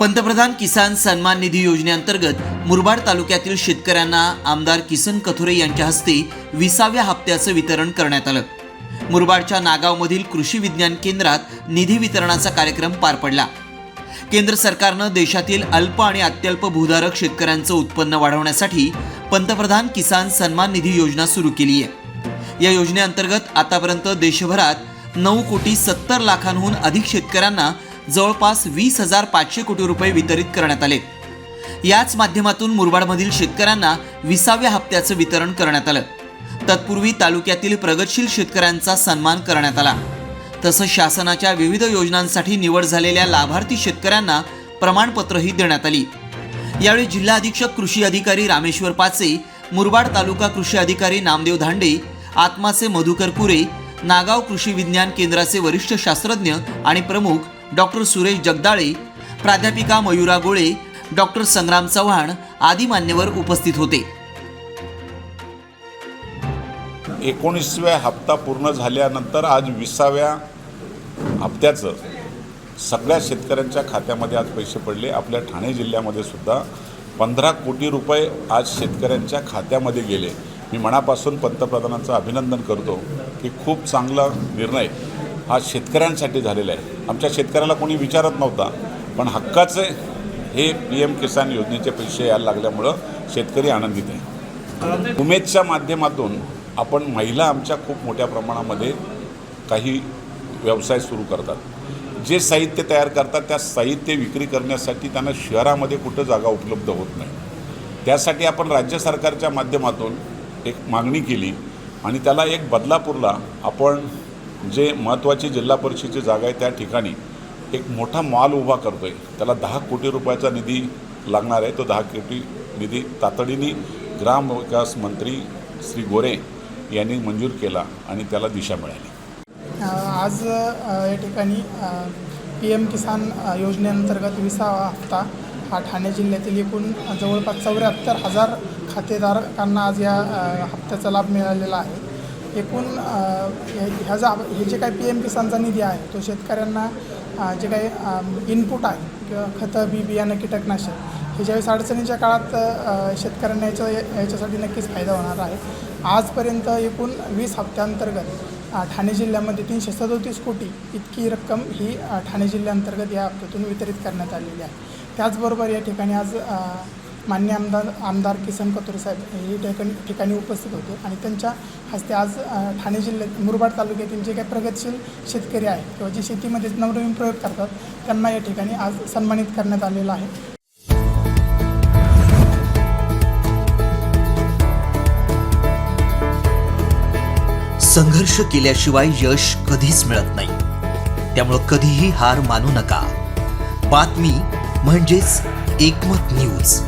पंतप्रधान किसान सन्मान निधी योजनेअंतर्गत मुरबाड तालुक्यातील शेतकऱ्यांना आमदार किसन कथोरे यांच्या हस्ते विसाव्या हप्त्याचं वितरण करण्यात आलं. मुरबाडच्या नागावमधील कृषी विज्ञान केंद्रात निधी वितरणाचा कार्यक्रम पार पडला. केंद्र सरकारनं देशातील अल्प आणि अत्यल्प भूधारक शेतकऱ्यांचं उत्पन्न वाढवण्यासाठी पंतप्रधान किसान सन्मान निधी योजना सुरू केली आहे या योजनेअंतर्गत आतापर्यंत देशभरात नऊ कोटी सत्तर लाखांहून अधिक शेतकऱ्यांना जवळपास वीस हजार पाचशे कोटी रुपये वितरित करण्यात आले. याच माध्यमातून मुरबाडमधील शेतकऱ्यांना विसाव्या हप्त्याचं वितरण करण्यात आलं. तत्पूर्वी तालुक्यातील प्रगतशील शेतकऱ्यांचा सन्मान करण्यात आला. तसंच शासनाच्या विविध योजनांसाठी निवड झालेल्या लाभार्थी शेतकऱ्यांना प्रमाणपत्रही देण्यात आली. यावेळी जिल्हा अधीक्षक कृषी अधिकारी रामेश्वर पाचे मुरबाड तालुका कृषी अधिकारी नामदेव धांडे आत्माचे मधुकर कुरे नागाव कृषी विज्ञान केंद्राचे वरिष्ठ शास्त्रज्ञ आणि प्रमुख डॉक्टर सुरेश जगदाळे प्राध्यापिका मयुरा गोळे डॉक्टर संग्राम चव्हाण आदी मान्यवर उपस्थित होते. एकोणीसव्या हप्ता पूर्ण झाल्यानंतर आज विसाव्या हप्त्याचं सगळ्या शेतकऱ्यांच्या खात्यामध्ये आज पैसे पडले. आपल्या ठाणे जिल्ह्यामध्ये सुद्धा पंधरा कोटी रुपये आज शेतकऱ्यांच्या खात्यामध्ये गेले. मी मनापासून पंतप्रधानांचं अभिनंदन करतो की खूप चांगला निर्णय हा शेतकऱ्यांसाठी झालेला आहे. आमच्या शेतकऱ्याला कोणी विचारत नव्हता पण हक्काचे हे पी एम किसान योजनेचे पैसे यायला लागल्यामुळं शेतकरी आनंदित आहे. उमेदच्या माध्यमातून आपण महिला आमच्या खूप मोठ्या प्रमाणामध्ये काही व्यवसाय सुरू करतात. जे साहित्य तयार करतात त्या साहित्य विक्री करण्यासाठी त्यांना शहरामध्ये कुठं जागा उपलब्ध होत नाही. त्यासाठी आपण राज्य सरकारच्या माध्यमातून एक मागणी केली आणि त्याला एक बदलापूरला आपण जे महत्त्वाची जिल्हा परिषदेची जागा आहे त्या ठिकाणी एक मोठा मॉल उभा करतो आहे त्याला दहा कोटी रुपयाचा निधी लागणार आहे. तो दहा कोटी निधी तातडीने ग्रामविकास मंत्री श्री गोरे यांनी मंजूर केला आणि त्याला दिशा मिळाली. आज या ठिकाणी पी एम किसान योजनेअंतर्गत विसावा हप्ता हा ठाणे जिल्ह्यातील एकूण जवळपास चौऱ्याहत्तर हजार खातेधारकांना आज या हप्त्याचा लाभ मिळालेला आहे. एकूण ह्या जा हे जे काही पी एम किसानचा निधी आहे तो शेतकऱ्यांना जे काही इनपुट आहे किंवा खतं बी बियाणं कीटकनाशक हे ज्यावेळेस अडचणीच्या काळात शेतकऱ्यांना याच्या याच्यासाठी नक्कीच फायदा होणार आहे. आजपर्यंत एकूण वीस हप्त्याअंतर्गत ठाणे जिल्ह्यामध्ये तीनशे सदोतीस कोटी इतकी रक्कम ही ठाणे जिल्ह्याअंतर्गत या हप्त्यातून वितरित करण्यात आलेली आहे. त्याचबरोबर या ठिकाणी आज मान्य आमदार आमदार किसन कतोरे साहेब हे ठिकाणी ठिकाणी उपस्थित होते आणि त्यांच्या हस्ते आज ठाणे जिल्ह्यात मुरबाड तालुक्यातील जे काही प्रगतशील शेतकरी आहेत किंवा जे शेतीमध्ये नवनवीन प्रयोग करतात त्यांना या ठिकाणी आज सन्मानित करण्यात आलेलं आहे. संघर्ष केल्याशिवाय यश कधीच मिळत नाही. त्यामुळं कधीही हार मानू नका. बातमी म्हणजेच एकमत न्यूज.